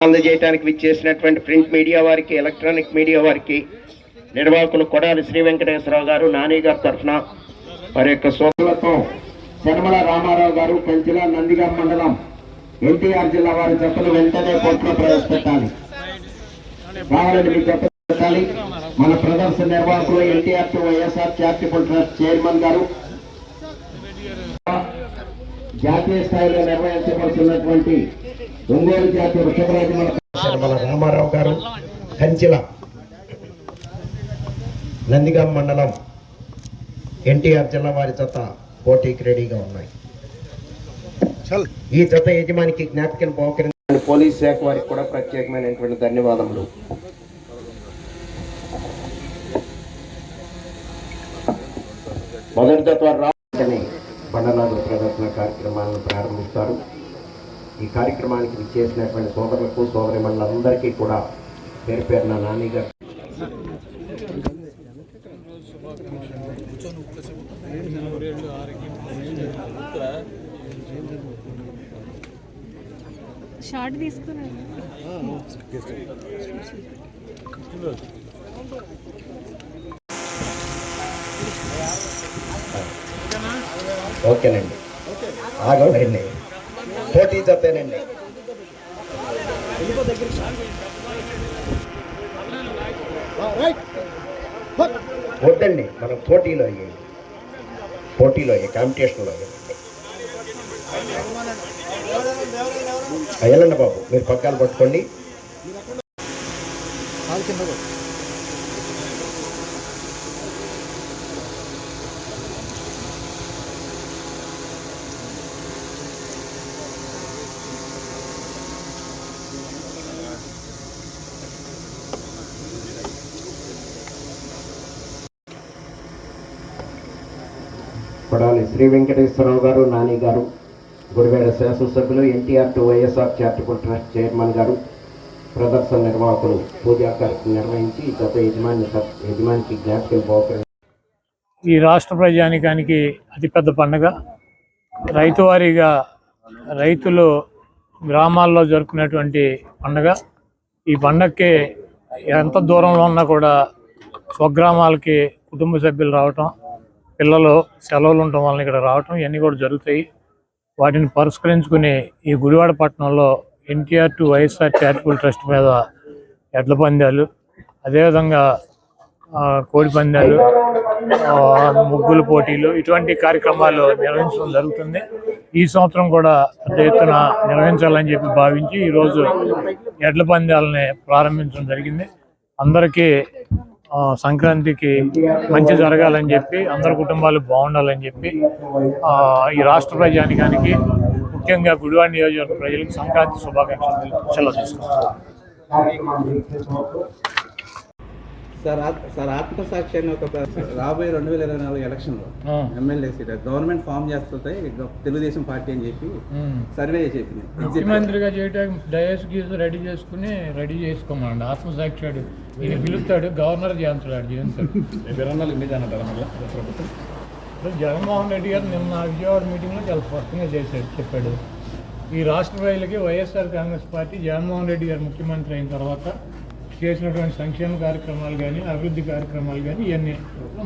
అందజేయడానికి విచ్చేసినటువంటి print media వారికి electronic media వారికి నిర్వాహకులు కొడాలి శ్రీ వెంకటేశ్వరరావు గారు నాని గారి తరఫున వారి యొక్క సోదరులతో శర్మల రామారావు గారు కంచిల నందిగా మండలం ఎన్టీఆర్ జిల్లా వారి జతలు వెంటనే కోర్టులో ప్రవేశపెట్టాలి. కావాలని మీ పెట్టాలి. మన ప్రదర్శన నిర్వాహకులు NTR YSR charitable trust chairman గారు. జాతీయ స్థాయిలో నిర్వహించవలసినటువంటి ఒంగోలు శర్మల రామారావు గారు కంచిల నందిగాం మండలం ఎన్టీఆర్ జిల్లా వారి జత పోటీకి రెడీగా ఉన్నాయి. ఈ జత యజమానికి జ్ఞాపికను పోకరించిన పోలీస్ శాఖ వారికి కూడా ప్రత్యేకమైనటువంటి ధన్యవాదములు. మొదటి జత వారు రాని బండనాథ ప్రదర్శన కార్యక్రమాలను ప్రారంభిస్తారు. ఈ కార్యక్రమానికి విచ్చేసినటువంటి సోదరులకు సోదరి మండలందరికీ కూడా పేరు పేరున నాని గారు. షార్ట్ తీసుకున్నాను ఓకేనండి. ఆగండి. పోటీ చెప్పానండి వద్దండి మనం పోటీలో అయ్యండి పోటీలో అయ్యి కాంపిటీషన్లో అయ్యండి అయ్యాలండి బాబు మీరు పక్కన పట్టుకోండి. కొడాలి శ్రీ వెంకటేశ్వరరావు గారు నాని గారు గుడివేడ శాసనసభ్యులు NTR to YSR charitable trust chairman గారు ప్రదర్శన నిర్వాహకులు పూజా కార్యక్రమం నిర్వహించి గత యజమాని యజమానికి జ్ఞాపకం పోకరి ఈ రాష్ట్ర ప్రజానికానికి అతిపెద్ద పండుగ. రైతువారీగా రైతులు గ్రామాల్లో జరుపుకునేటువంటి పండుగ. ఈ పండగకి ఎంత దూరంలో ఉన్నా కూడా స్వగ్రామాలకి కుటుంబ సభ్యులు రావటం పిల్లలు సెలవులు ఉండటం వలన ఇక్కడ రావటం ఇవన్నీ కూడా జరుగుతాయి. వాటిని పరిష్కరించుకుని ఈ గుడివాడ పట్టణంలో NTR to YSR charitable trust మీద ఎడ్ల పందాలు అదేవిధంగా కోడి పందాలు ముగ్గుల పోటీలు ఇటువంటి కార్యక్రమాలు నిర్వహించడం జరుగుతుంది. ఈ సంవత్సరం కూడా పెద్ద ఎత్తున నిర్వహించాలని చెప్పి భావించి ఈరోజు ఎడ్ల పందాలని ప్రారంభించడం జరిగింది. అందరికీ సంక్రాంతికి మంచి జరగాలని చెప్పి అందరి కుటుంబాలు బాగుండాలని చెప్పి ఈ రాష్ట్ర ప్రజానికానికి ముఖ్యంగా గుడివాడ నియోజకవర్గ ప్రజలకు సంక్రాంతి శుభాకాంక్షలు తెలుపుతూ సెలవు సార్ సార్ ఆత్మసాక్షి అని ఒక రాబోయే రెండు వేల ఇరవై నాలుగు ఎలక్షన్లో ఎమ్మెల్యే సీట్ గవర్నమెంట్ ఫామ్ చేస్తుంటే తెలుగుదేశం పార్టీ అని చెప్పి. సర్వే చెప్పింది ముఖ్యమంత్రిగా చేయడానికి డయస్ గీస్ రెడీ చేసుకుని రెడీ చేసుకోమండి. ఆత్మసాక్షాడు ఈయన పిలుస్తాడు గవర్నర్ చేస్తాడు జీవితాడు ఇప్పుడు జగన్మోహన్ రెడ్డి గారు నిన్న విజయవాడ మీటింగ్లో చాలా స్పష్టంగా చేశాడు చెప్పాడు. ఈ రాష్ట్ర ప్రజలకి YSR Congress party Jaganmohan Reddy గారు ముఖ్యమంత్రి అయిన తర్వాత చేసినటువంటి సంక్షేమ కార్యక్రమాలు కానీ అభివృద్ధి కార్యక్రమాలు కానీ ఇవన్నీ.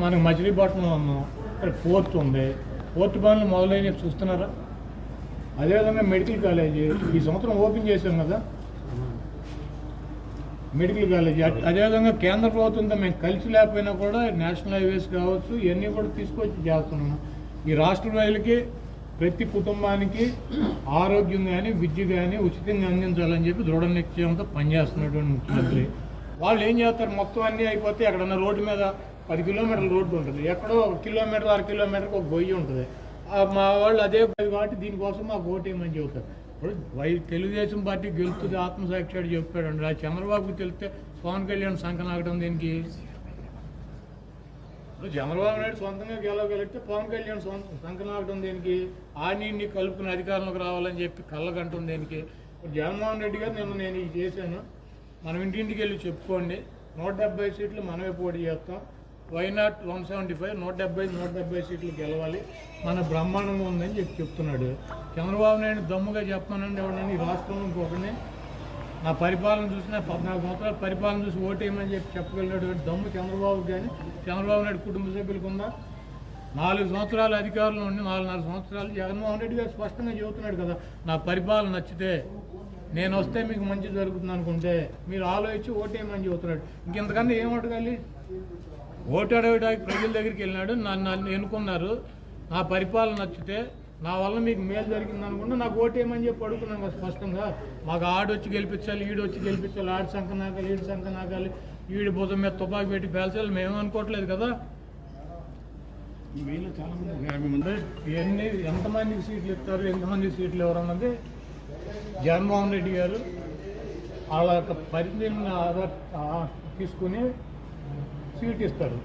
మనకు మచిలీపట్నంలో ఉన్నాం ఇక్కడ పోర్ట్ ఉంది. పోర్ట్ పనులు మొదలైనవి చూస్తున్నారా? అదేవిధంగా మెడికల్ కాలేజీ ఈ సంవత్సరం ఓపెన్ చేశాం కదా? Medical college. అదేవిధంగా కేంద్ర ప్రభుత్వంతో మేము కలిసి లేకపోయినా కూడా నేషనల్ హైవేస్ కావచ్చు ఇవన్నీ కూడా తీసుకొచ్చి చేస్తున్నాం. ఈ రాష్ట్ర రైలుకి ప్రతి కుటుంబానికి ఆరోగ్యం కానీ విద్య కానీ ఉచితంగా అందించాలని చెప్పి దృఢ నిశ్చయంతో పనిచేస్తున్నటువంటి ముఖ్యమంత్రి. వాళ్ళు ఏం చేస్తారు? మొత్తం అన్నీ అయిపోతే ఎక్కడన్నా రోడ్డు మీద పది కిలోమీటర్ల రోడ్డు ఉంటుంది. ఎక్కడో ఒక కిలోమీటర్ అర కిలోమీటర్కి ఒక గొయ్యి ఉంటుంది. మా వాళ్ళు అదే కాబట్టి దీనికోసం మాకు ఓటేయమని చెబుతారు. ఇప్పుడు వై తెలుగుదేశం పార్టీ గెలుస్తుంది ఆత్మసాక్షి చెప్పాడు ఆ చంద్రబాబుకి తెలిస్తే పవన్ కళ్యాణ్ సంకనాగడం దీనికి చంద్రబాబు నాయుడు సొంతంగా గెలవగలిగితే పవన్ కళ్యాణ్ సొంత. సంకనాగడం దేనికి? ఆని కలుపుకుని అధికారంలోకి రావాలని చెప్పి కళ్ళగంటం దేనికి? జగన్మోహన్ రెడ్డి గారు నిన్న నేను ఇది చేశాను. మనం ఇంటింటికి వెళ్ళి చెప్పుకోండి. నూట డెబ్బై సీట్లు మనమే పోటీ చేస్తాం? Why not one seventy five నూట డెబ్బై నూట డెబ్బై సీట్లు గెలవాలి. మన బ్రహ్మాండంగా ఉందని చెప్పి చెప్తున్నాడు. చంద్రబాబు నాయుడు దమ్ముగా చెప్పానండి ఎవడని ఈ రాష్ట్రంలో ఇంకొకరిని నా పరిపాలన చూసిన పద్నాలుగు సంవత్సరాల పరిపాలన చూసి ఓటేయమని చెప్పి చెప్పగలిగినటువంటి దమ్ము చంద్రబాబు కానీ చంద్రబాబు నాయుడు కుటుంబ సభ్యులకు ఉందా? నాలుగు సంవత్సరాలు అధికారంలో ఉండి నాలుగు సంవత్సరాలు జగన్మోహన్ రెడ్డి గారు స్పష్టంగా చెబుతున్నాడు కదా నా పరిపాలన నచ్చితే నేను వస్తే మీకు మంచి జరుగుతుంది అనుకుంటే మీరు ఆలోచించి ఓటేయమని చెబుతున్నాడు. ఇంకెంతకన్నా ఏం అడగాలి? ఓటు అడగడానికి ప్రజల దగ్గరికి వెళ్ళినాడు నన్ను నన్ను ఎన్నుకున్నారు. నా పరిపాలన నచ్చితే నా వల్ల మీకు మేలు జరిగింది అనుకుంటే నాకు ఓటేయమని చెప్పి అడుగుతున్నాను కదా స్పష్టంగా. మాకు ఆడొచ్చి గెలిపించాలి ఈడు వచ్చి గెలిపించాలి ఆడి సంఖ నాకాలి ఈడు సంఖ నాకాలి ఈడి భుజం మీద తుపాకి పెట్టి పేల్చాలి మేము అనుకోవట్లేదు కదా. ఎన్ని ఎంతమందికి సీట్లు ఇస్తారు ఎంతమందికి సీట్లు ఎవరన్నది జగన్మోహన్ రెడ్డి గారు వాళ్ళ యొక్క పరిధిని ఆధార్ తీసుకుని సీట్ ఇస్తారు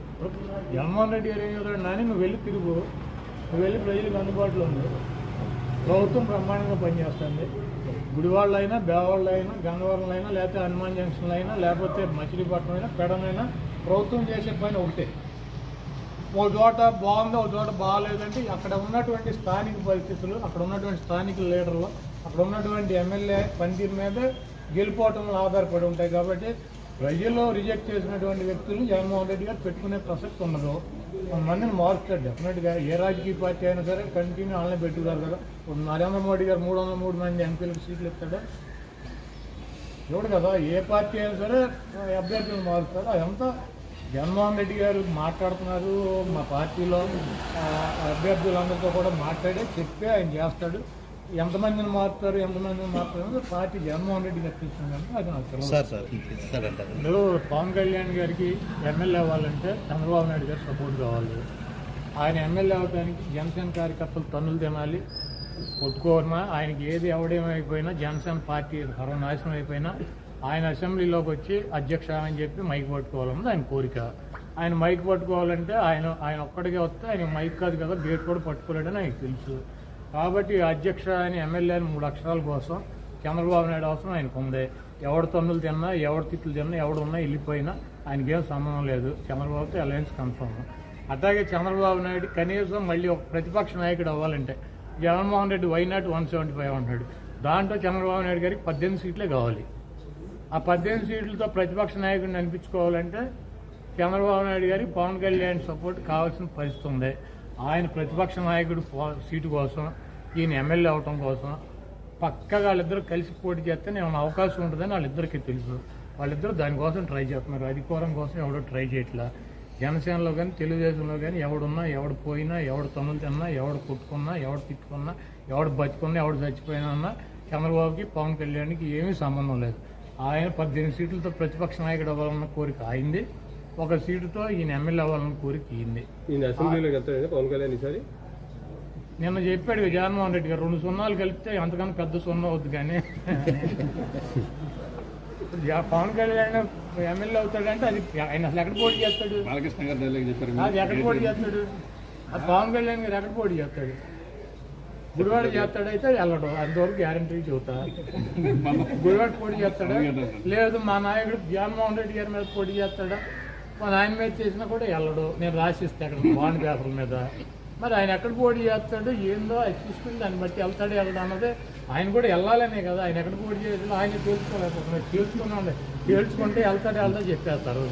జగన్మోహన్ రెడ్డి గారు ఏం చెప్తాడు నాని నువ్వు వెళ్ళి తిరుగు. వెళ్ళి ప్రజలకు అందుబాటులో ఉంది. ప్రభుత్వం బ్రహ్మాండంగా పనిచేస్తుంది. గుడివాళ్ళు అయినా బేవాళ్ళు అయినా గంగవరంలో అయినా లేకపోతే హనుమాన్ జంక్షన్లో అయినా లేకపోతే మచిలీపట్నం అయినా పెడనైనా ప్రభుత్వం చేసే పని ఒకటే. ఒక చోట బాగుంది ఒక చోట బాగాలేదంటే అక్కడ ఉన్నటువంటి స్థానిక పరిస్థితులు అక్కడ ఉన్నటువంటి స్థానిక లీడర్లు అక్కడ ఉన్నటువంటి ఎమ్మెల్యే పనితీరు మీద గెలిపోవటంలో ఆధారపడి ఉంటాయి కాబట్టి ప్రజల్లో రిజెక్ట్ చేసినటువంటి వ్యక్తులు జగన్మోహన్ రెడ్డి గారు పెట్టుకునే ప్రసక్తి ఉండదు కొంతమందిని మారుస్తాడు డెఫినెట్గా ఏ రాజకీయ పార్టీ అయినా సరే కంటిన్యూ వాళ్ళని పెట్టుకున్నారు కదా. ఇప్పుడు నరేంద్ర మోడీ గారు మూడు వందల మూడు మంది ఎంపీలకు సీట్లు ఇస్తాడు? చూడు కదా ఏ పార్టీ అయినా సరే అభ్యర్థులు మారుస్తారు. అదంతా జగన్మోహన్ రెడ్డి గారు మాట్లాడుతున్నారు. మా పార్టీలో అభ్యర్థులందరితో కూడా మాట్లాడి చెప్పి ఆయన చేస్తాడు. ఎంతమందిని మారుతారు ఎంతమందిని మారుతారు పార్టీ జగన్మోహన్ రెడ్డి గారు తీసుకున్నాను అది నాకు సార్ ఇప్పుడు పవన్ కళ్యాణ్ గారికి ఎమ్మెల్యే అవ్వాలంటే చంద్రబాబు నాయుడు గారు సపోర్ట్ కావాలి. ఆయన ఎమ్మెల్యే అవ్వడానికి జనసేన కార్యకర్తలు తన్నులు తినాలి. కొట్టుకోవడమా? ఆయనకి ఏది ఎవడేమైపోయినా జనసేన పార్టీ సర్వనాశనం అయిపోయినా ఆయన అసెంబ్లీలోకి వచ్చి అధ్యక్ష అని చెప్పి మైక్ పట్టుకోవాలన్నది ఆయన కోరిక. ఆయన మైక్ పట్టుకోవాలంటే ఆయన ఆయన ఒక్కడికే వస్తే ఆయన మైక్ కాదు కదా గేట్ కూడా పట్టుకోలేడని ఆయనకు తెలుసు. కాబట్టి అధ్యక్ష అని ఎమ్మెల్యే అని మూడు అక్షరాల కోసం చంద్రబాబు నాయుడు అవసరం ఆయనకు ఉంది. ఎవడు తన్నులు తిన్నా ఎవడు తిట్లు తిన్నా ఎవడు ఉన్నా వెళ్ళిపోయినా ఆయనకి ఏం సంబంధం లేదు. చంద్రబాబుతో అలయన్స్ కన్ఫర్మ్ అట్లాగే చంద్రబాబు నాయుడు కనీసం మళ్ళీ ఒక ప్రతిపక్ష నాయకుడు అవ్వాలంటే Jaganmohan Reddy why not one seventy five అంటాడు. దాంట్లో చంద్రబాబు నాయుడు గారికి పద్దెనిమిది సీట్లే కావాలి. ఆ పద్దెనిమిది సీట్లతో ప్రతిపక్ష నాయకుడిని అనిపించుకోవాలంటే చంద్రబాబు నాయుడు గారికి పవన్ కళ్యాణ్ సపోర్ట్ కావాల్సిన పరిస్థితి ఉంది. ఆయన ప్రతిపక్ష నాయకుడు సీటు కోసం ఈయన ఎమ్మెల్యే అవటం కోసం పక్కగా వాళ్ళిద్దరూ కలిసి పోటీ చేస్తే ఏమైనా అవకాశం ఉంటుందని వాళ్ళిద్దరికీ తెలుసు. వాళ్ళిద్దరూ దానికోసం ట్రై చేస్తున్నారు. అధికారం కోసం ఎవడో ట్రై చేయట్లా. జనసేనలో కానీ తెలుగుదేశంలో కానీ ఎవడున్నా ఎవడు పోయినా ఎవడు తమ్ములు తిన్నా ఎవడు కొట్టుకున్నా ఎవడు తిట్టుకున్నా ఎవడు బతుకున్నా ఎవడు చచ్చిపోయినా చంద్రబాబుకి పవన్ కళ్యాణ్కి ఏమీ సంబంధం లేదు. ఆయన పద్దెనిమిది సీట్లతో ప్రతిపక్ష నాయకుడు అవ్వాలన్న కోరిక అయింది. ఒక సీటుతో ఈయన ఎమ్మెల్యే అవ్వాలన్న కోరిక అయింది. అసెంబ్లీలోకి వెళ్తాడండి పవన్ కళ్యాణ్ ఈసారి? నిన్న చెప్పాడు జగన్మోహన్ రెడ్డి గారు రెండు సున్నాలు కలిపితే అంతకన్నా పెద్ద సున్నా అవుద్ది కానీ. పవన్ కళ్యాణ్ ఎమ్మెల్యే అవుతాడంటే అది ఆయన అసలు ఎక్కడ పోటీ చేస్తాడు? బాలకృష్ణ గారు చెప్పారు. అది ఎక్కడ పోటీ చేస్తాడు? అది పవన్ కళ్యాణ్ గారు ఎక్కడ పోటీ చేస్తాడు? గుడివాడ చేస్తాడైతే వెళ్ళడు. అంతవరకు గ్యారంటీ చెబుతా. గుడివాడ పోటీ చేస్తాడా? లేదు మా నాయకుడు జగన్మోహన్ రెడ్డి గారి మీద పోటీ చేస్తాడా? మా ఆయన మీద చేసినా కూడా వెళ్ళడు. నేను రాసిస్తే అక్కడ బాండ్ పేపర్ల మీద. మరి ఆయన ఎక్కడ పోటీ చేస్తాడు ఏందో అది చూసుకుని దాన్ని బట్టి వెళ్తాడు వెళ్ళడం అన్నది. ఆయన కూడా వెళ్ళాలనే కదా ఆయన ఎక్కడ పోటీ చేసి ఆయన తెలుసుకోలేకపోతున్నాడు తెలుసుకున్నాడు తెలుసుకుంటే వెళ్తాడు వెళ్తా చెప్పేస్తారు.